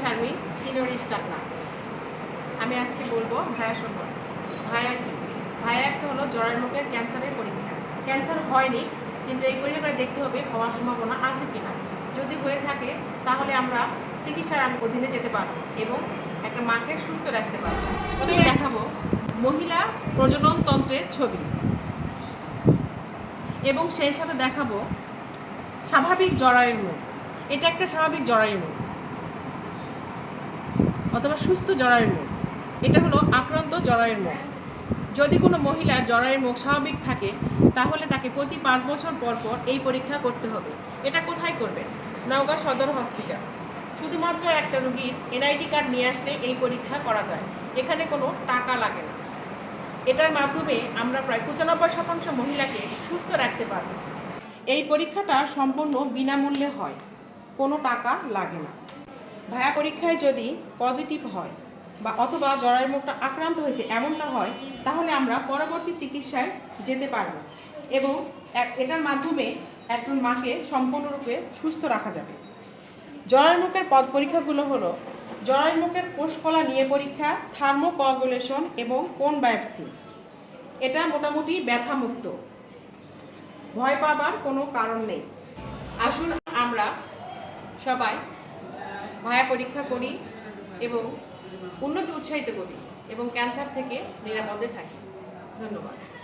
Sharmin senior staff nurse আমি আজকে বলব ভাইয়া সম্পর্কে। ভাইয়া কি? ভাইয়া একটা হলো জরায়ু মুখের ক্যান্সারের পরীক্ষা। ক্যান্সার হয়নি, কিন্তু এই পরীক্ষা করে দেখতে হবে হওয়ার সম্ভাবনা আছে কিনা। যদি হয়ে থাকে, তাহলে আমরা চিকিৎসার অধীনে যেতে পারব এবং একটা মাকে সুস্থ রাখতে পারব। প্রথমে দেখাবো মহিলা প্রজনন তন্ত্রের ছবি। এবং সেই সাথে দেখাবো স্বাভাবিক জরায়ুর মুখ। এটা একটা স্বাভাবিক জরায়ুর মুখ। অথবা সুস্থ জরায়ুর মুখ। এটা হলো আক্রান্ত জরায়ুর মুখ। যদি কোনো মহিলার জরায়ুর মুখ স্বাভাবিক থাকে, তাহলে তাকে প্রতি পাঁচ বছর পর পর এই পরীক্ষা করতে হবে। এটা কোথায় করবেন? নওগাঁ সদর হসপিটাল। শুধুমাত্র একটা রুগীর এনআইডি কার্ড নিয়ে আসলে এই পরীক্ষা করা যায়। এখানে কোনো টাকা লাগে না। এটার মাধ্যমে আমরা প্রায় পঁচানব্বই শতাংশ মহিলাকে সুস্থ রাখতে পারব। এই পরীক্ষাটা সম্পূর্ণ বিনামূল্যে হয়। কোনো টাকা লাগে না। ভায়া পরীক্ষায় যদি পজিটিভ হয় বা অথবা জরায়ুর মুখটা আক্রান্ত হয়েছে, এমনটা হয়, তাহলে আমরা পরবর্তী চিকিৎসায় যেতে পারব এবং এটার মাধ্যমে একজন মাকে সম্পূর্ণরূপে সুস্থ রাখা যাবে। জরায়ুর মুখের পদ পরীক্ষাগুলো হলো, জরায়ুর মুখের কোষকলা নিয়ে পরীক্ষা থার্মোকগুলেশন এবং কোন বায়োপসি। এটা মোটামুটি ব্যথামুক্ত। ভয় পাবার কোনো কারণ নেই। আসুন আমরা সবাই ভায়া পরীক্ষা করি এবং উন্নতি উৎসাহিত করি এবং ক্যান্সার থেকে নিরাপদে থাকি। ধন্যবাদ।